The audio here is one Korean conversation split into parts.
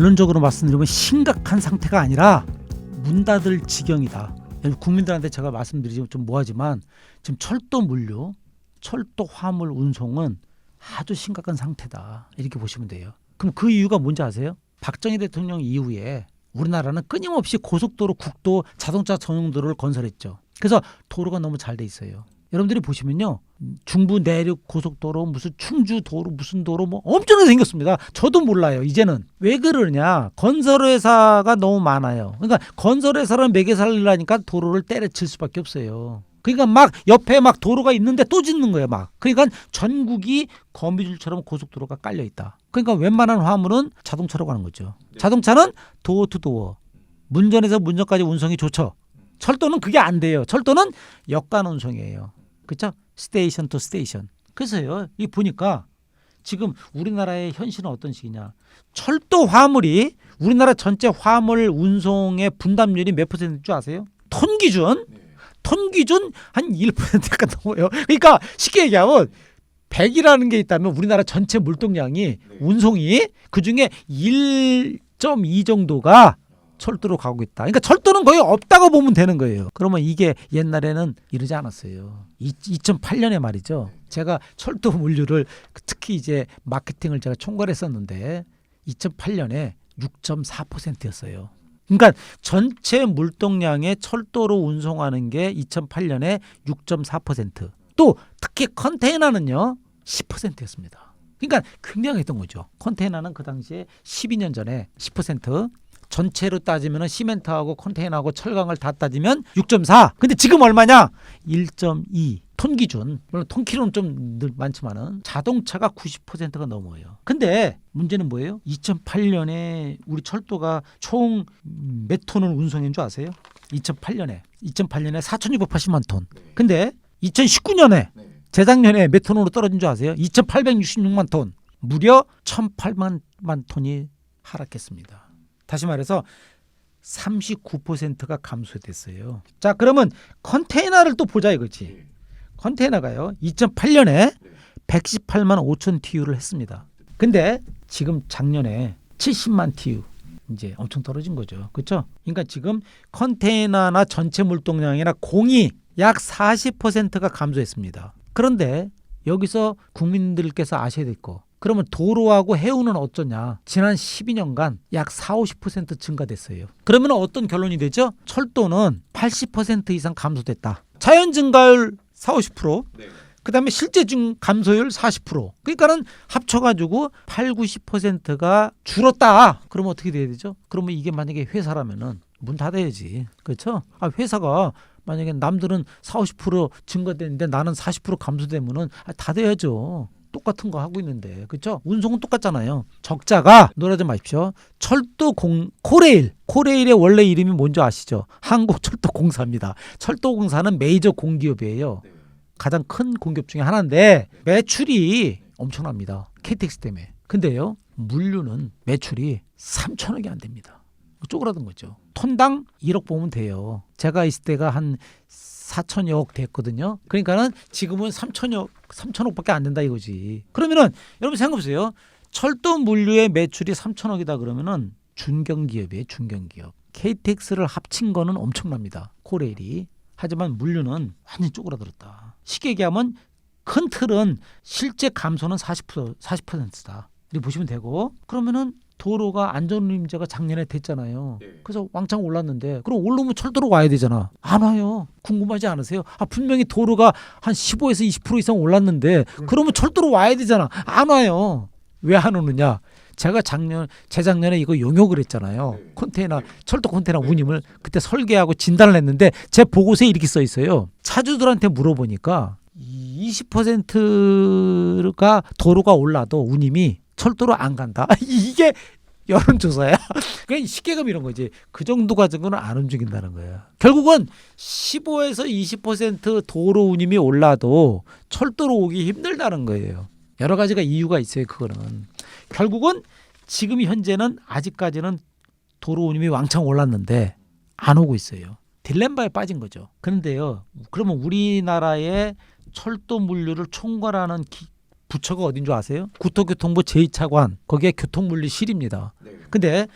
결론적으로 말씀드리면 심각한 상태가 아니라 문 닫을 지경이다. 국민들한테 제가 말씀드리지 좀 뭐하지만 지금 철도 물류, 철도 화물 운송은 아주 심각한 상태다. 이렇게 보시면 돼요. 그럼 그 이유가 뭔지 아세요? 박정희 대통령 이후에 우리나라는 끊임없이 고속도로, 국도, 자동차 전용도로를 건설했죠. 그래서 도로가 너무 잘 돼 있어요. 여러분들이 보시면요. 중부 내륙 고속도로 무슨 충주 도로 무슨 도로 뭐 엄청나게 생겼습니다. 저도 몰라요. 이제는 왜 그러냐? 건설 회사가 너무 많아요. 그러니까 건설 회사를 매개 살리려니까 도로를 때려칠 수밖에 없어요. 그러니까 막 옆에 막 도로가 있는데 또 짓는 거예요. 막 그러니까 전국이 거미줄처럼 고속도로가 깔려 있다. 그러니까 웬만한 화물은 자동차로 가는 거죠. 자동차는 도어 투 도어 문전에서 문전까지 운송이 좋죠. 철도는 그게 안 돼요. 철도는 역간 운송이에요. 그렇죠? 스테이션 투 스테이션. 그래서요. 이 보니까 지금 우리나라의 현실은 어떤 식이냐? 철도 화물이 우리나라 전체 화물 운송의 분담률이 몇 퍼센트인 줄 아세요? 톤 기준 톤 기준 한 1%가 넘어요. 그러니까 쉽게 얘기하면 100이라는 게 있다면 우리나라 전체 물동량이 운송이 그 중에 1.2 정도가 철도로 가고 있다. 그러니까 철도는 거의 없다고 보면 되는 거예요. 그러면 이게 옛날에는 이러지 않았어요. 2008년에 말이죠. 제가 철도 물류를 특히 이제 마케팅을 제가 총괄했었는데 2008년에 6.4%였어요. 그러니까 전체 물동량의 철도로 운송하는 게 2008년에 6.4%. 또 특히 컨테이너는요 10%였습니다. 그러니까 굉장했던 거죠. 컨테이너는 그 당시에 12년 전에 10% 전체로 따지면 시멘트하고 컨테이너하고 철강을 다 따지면 6.4. 근데 지금 얼마냐? 1.2. 톤 기준 물론 톤 키로는 좀늘 많지만은 자동차가 90%가 넘어요. 근데 문제는 뭐예요? 2008년에 우리 철도가 총 몇 톤을 운송한 줄 아세요? 2008년에 2008년에 4,680만 톤. 근데 2019년에 재작년에 몇 톤으로 떨어진 줄 아세요? 2,866만 톤. 무려 1,008만 만 톤이 하락했습니다. 다시 말해서 39%가 감소됐어요. 자, 그러면 컨테이너를 또 보자 이거지. 컨테이너가요. 2008년에 118만 5천 TU를 했습니다. 근데 지금 작년에 70만 TU 이제 엄청 떨어진 거죠. 그렇죠? 그러니까 지금 컨테이너나 전체 물동량이나 공이 약 40%가 감소했습니다. 그런데 여기서 국민들께서 아셔야 될 거. 그러면 도로하고 해운은 어쩌냐? 지난 12년간 약 4, 50% 증가됐어요. 그러면 어떤 결론이 되죠? 철도는 80% 이상 감소됐다. 자연 증가율 4, 50%. 그다음에 실제 증 감소율 40%. 그러니까는 합쳐가지고 8, 90%가 줄었다. 그러면 어떻게 돼야 되죠? 그러면 이게 만약에 회사라면은 문 닫아야지. 그렇죠? 아 회사가 만약에 남들은 4, 50% 증가됐는데 나는 40% 감소되면은 아, 닫아야죠. 똑같은 거 하고 있는데 그렇죠? 운송은 똑같잖아요. 적자가 놀라지 마십시오. 철도 공 코레일 코레일의 원래 이름이 뭔지 아시죠? 한국철도공사입니다. 철도공사는 메이저 공기업이에요. 가장 큰 공기업 중에 하나인데 매출이 엄청납니다. KTX 때문에. 근데요 물류는 매출이 3천억이 안 됩니다. 쪼그라든 거죠. 톤당 1억 보면 돼요. 제가 있을 때가 한 4천여억 됐거든요. 그러니까는 지금은 3천여 3천억밖에 안 된다 이거지. 그러면은 여러분 생각해 보세요. 철도 물류의 매출이 3천억이다 그러면은 중견기업이에요, 중견기업. KTX를 합친 거는 엄청납니다. 코레일이. 하지만 물류는 완전히 쪼그라들었다. 쉽게 얘기하면 큰 틀은 실제 감소는 40% 40%다. 이렇게 보시면 되고 그러면은 도로가 안전운임제가 작년에 됐잖아요. 그래서 왕창 올랐는데 그럼 올라오면 철도로 와야 되잖아. 안 와요. 궁금하지 않으세요? 아 분명히 도로가 한 15에서 20% 이상 올랐는데 그러면 철도로 와야 되잖아. 안 와요. 왜 안 오느냐? 제가 작년 재작년에 이거 용역을 했잖아요. 컨테이너 철도 컨테이너 운임을 그때 설계하고 진단을 했는데 제 보고서에 이렇게 써 있어요. 차주들한테 물어보니까 20%가 도로가 올라도 운임이 철도로 안 간다. 이게 여론조사야. 그냥 쉽게금 이런 거지. 그 정도 가지고는 안 움직인다는 거야. 결국은 15에서 20% 도로 운임이 올라도 철도로 오기 힘들다는 거예요. 여러 가지가 이유가 있어요. 그거는 결국은 지금 현재는 아직까지는 도로 운임이 왕창 올랐는데 안 오고 있어요. 딜레마에 빠진 거죠. 그런데요. 그러면 우리나라의 철도 물류를 총괄하는 기, 부처가 어딘 줄 아세요? 국토교통부 제2차관 거기에 교통물리실입니다. 네. 근데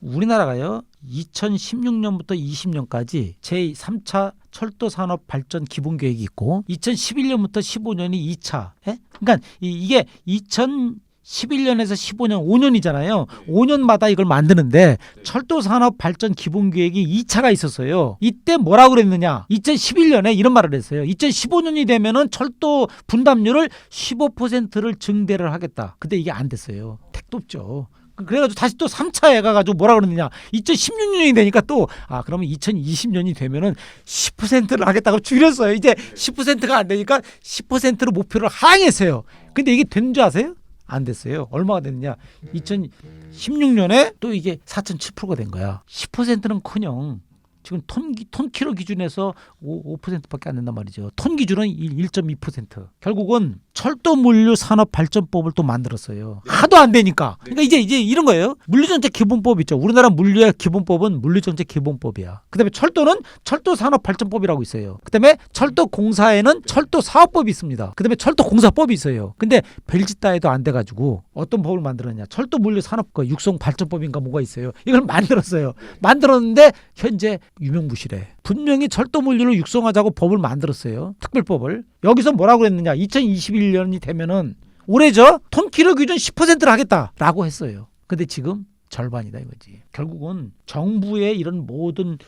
우리나라가요 2016년부터 20년까지 제3차 철도 산업 발전 기본 계획이 있고 2011년부터 15년이 2차. 예? 그러니까 이게 2000 11년에서 15년, 5년이잖아요. 5년마다 이걸 만드는데 네. 철도 산업 발전 기본 계획이 2차가 있었어요. 이때 뭐라고 그랬느냐? 2011년에 이런 말을 했어요. 2015년이 되면은 철도 분담률을 15%를 증대를 하겠다. 근데 이게 안 됐어요. 택도 없죠. 그, 그래가지고 다시 또 3차에 가가지고 뭐라 그러느냐. 2016년이 되니까 또, 아, 그러면 2020년이 되면은 10%를 하겠다고 줄였어요. 이제 10%가 안 되니까 10%로 목표를 하향했어요. 근데 이게 된 줄 아세요? 안 됐어요. 얼마가 됐느냐? 2016년에 또 이게 4.7%가 된 거야. 10%는커녕. 지금 톤, 기- 톤키로 기준에서 5, 5%밖에 안 된단 말이죠. 톤 기준은 1.2%. 결국은 철도 물류 산업 발전법을 또 만들었어요. 하도 안 되니까. 그러니까 이제 이제 이런 거예요. 물류정책 기본법 있죠. 우리나라 물류의 기본법은 물류정책 기본법이야. 그다음에 철도는 철도 산업 발전법이라고 있어요. 그다음에 철도 공사에는 철도 사업법이 있습니다. 그다음에 철도 공사법이 있어요. 근데 벨짓다에도 안 돼 가지고 어떤 법을 만들었냐? 철도 물류 산업 과 육성 발전법인가 뭐가 있어요. 이걸 만들었어요. 만들었는데 현재 유명무실해. 분명히 철도 물류를 육성하자고 법을 만들었어요. 특별법을. 여기서 뭐라고 그랬느냐? 2021년이 되면은 올해죠 톤키로 기준 10%를 하겠다라고 했어요. 근데 지금 절반이다 이거지. 결국은 정부의 이런 모든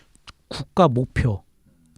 국가 목표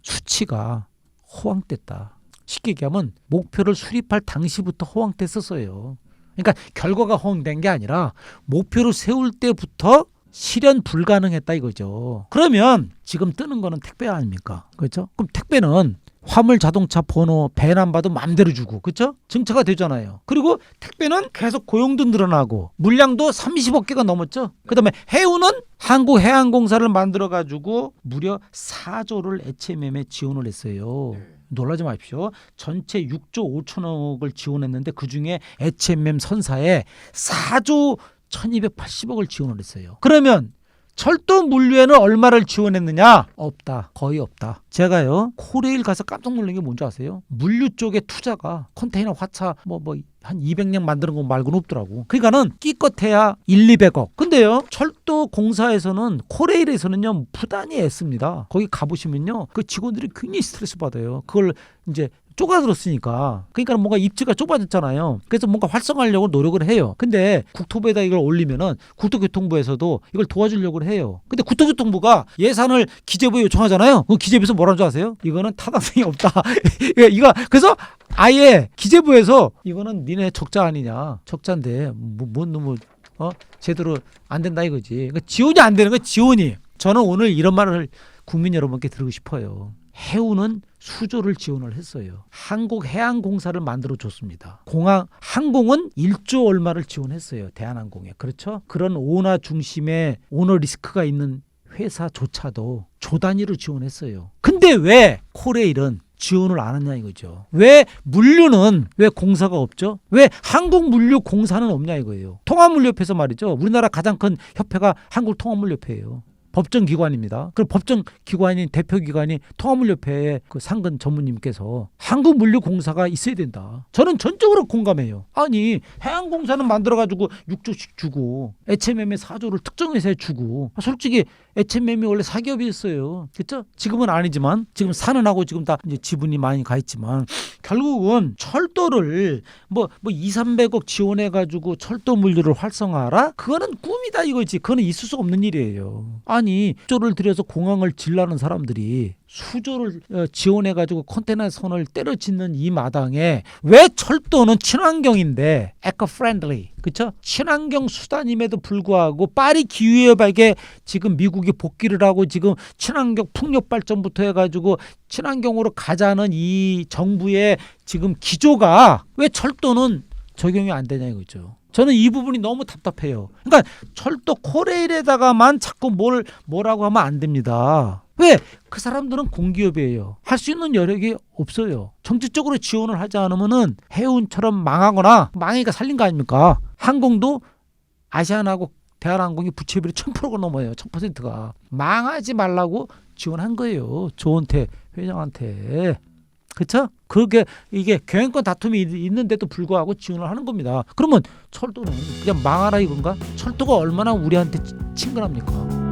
수치가 허황됐다. 쉽게 얘기하면 목표를 수립할 당시부터 허황됐었어요. 그러니까 결과가 허황된 게 아니라 목표를 세울 때부터 실현 불가능했다 이거죠. 그러면 지금 뜨는 거는 택배 아닙니까? 그렇죠? 그럼 택배는 화물 자동차 번호 배남봐도 맘대로 주고 그렇죠? 증차가 되잖아요. 그리고 택배는 계속 고용도 늘어나고 물량도 30억 개가 넘었죠. 그다음에 해운은 한국 해양공사를 만들어 가지고 무려 4조를 애체 매매 지원을 했어요. 네. 놀라지 마십시오. 전체 6조 5천억을 지원했는데 그 중에 HMM 선사에 4조 1280억을 지원을 했어요. 그러면 철도 물류에는 얼마를 지원했느냐? 없다. 거의 없다. 제가요. 코레일 가서 깜짝 놀란 게 뭔지 아세요? 물류 쪽에 투자가 컨테이너 화차 뭐 뭐 한 200량 만드는 거 말고는 없더라고. 그러니까는 끼껏해야 1, 200억. 근데요. 철도 공사에서는 코레일에서는요. 부단히 애씁니다. 거기 가 보시면요. 그 직원들이 굉장히 스트레스 받아요. 그걸 이제 쪼가들었으니까 그러니까 뭔가 입지가 좁아졌잖아요. 그래서 뭔가 활성화하려고 노력을 해요. 근데 국토부에다 이걸 올리면은 국토교통부에서도 이걸 도와주려고 해요. 근데 국토교통부가 예산을 기재부에 요청하잖아요. 그 기재부에서 뭐라는 줄 아세요? 이거는 타당성이 없다. 이거 그래서 아예 기재부에서 이거는 니네 적자 아니냐? 적자인데 뭐 뭔 놈을 어 제대로 안 된다 이거지. 그러니까 지원이 안 되는 거야 지원이. 저는 오늘 이런 말을 국민 여러분께 드리고 싶어요. 해운은 수조를 지원을 했어요. 한국해양공사를 만들어 줬습니다. 공항 항공은 1조 얼마를 지원했어요. 대한항공에. 그렇죠? 그런 오너 중심의 오너 리스크가 있는 회사조차도 조 단위로 지원했어요. 근데 왜 코레일은 지원을 안 하냐 이거죠. 왜 물류는 왜 공사가 없죠? 왜 한국 물류 공사는 없냐 이거예요. 통합물류협회에서 말이죠. 우리나라 가장 큰 협회가 한국 통합물류협회예요. 법정 기관입니다. 그 법정 기관인 대표 기관이 통합물류협회의 그 상근 전무님께서 한국물류공사가 있어야 된다. 저는 전적으로 공감해요. 아니 해양공사는 만들어가지고 6조씩 주고 HMM의 4조를 특정 회사에 주고 아, 솔직히 HMM이 원래 사기업이었어요. 그렇죠? 지금은 아니지만 지금 사는 하고 지금 다 이제 지분이 많이 가 있지만 결국은 철도를 뭐, 뭐 2, 300억 지원해 가지고 철도 물류를 활성화하라? 그거는 꿈이다 이거지. 그거는 있을 수 없는 일이에요. 아니, 수조를 들여서 공항을 질라는 사람들이 수조를 어, 지원해 가지고 컨테이너 선을 때려 짓는 이 마당에 왜 철도는 친환경인데? 에코 프렌들리 그쵸? 친환경 수단임에도 불구하고 파리 기후협약에 지금 미국이 복귀를 하고 지금 친환경 풍력 발전부터 해 가지고 친환경으로 가자는 이 정부의 지금 기조가 왜 철도는 적용이 안 되냐 이거죠. 저는 이 부분이 너무 답답해요. 그러니까 철도 코레일에다가만 자꾸 뭘 뭐라고 하면 안 됩니다. 왜? 그 사람들은 공기업이에요. 할 수 있는 여력이 없어요. 정치적으로 지원을 하지 않으면은 해운처럼 망하거나 망하니까 살린 거 아닙니까? 항공도 아시아나하고 대한항공이 부채비율이 1000%가 넘어요. 1000%가. 망하지 말라고 지원한 거예요. 조은태 회장한테. 그쵸? 그게 이게 경영권 다툼이 있- 있는데도 불구하고 지원을 하는 겁니다. 그러면 철도는 그냥 망하라 이건가? 철도가 얼마나 우리한테 치- 친근합니까?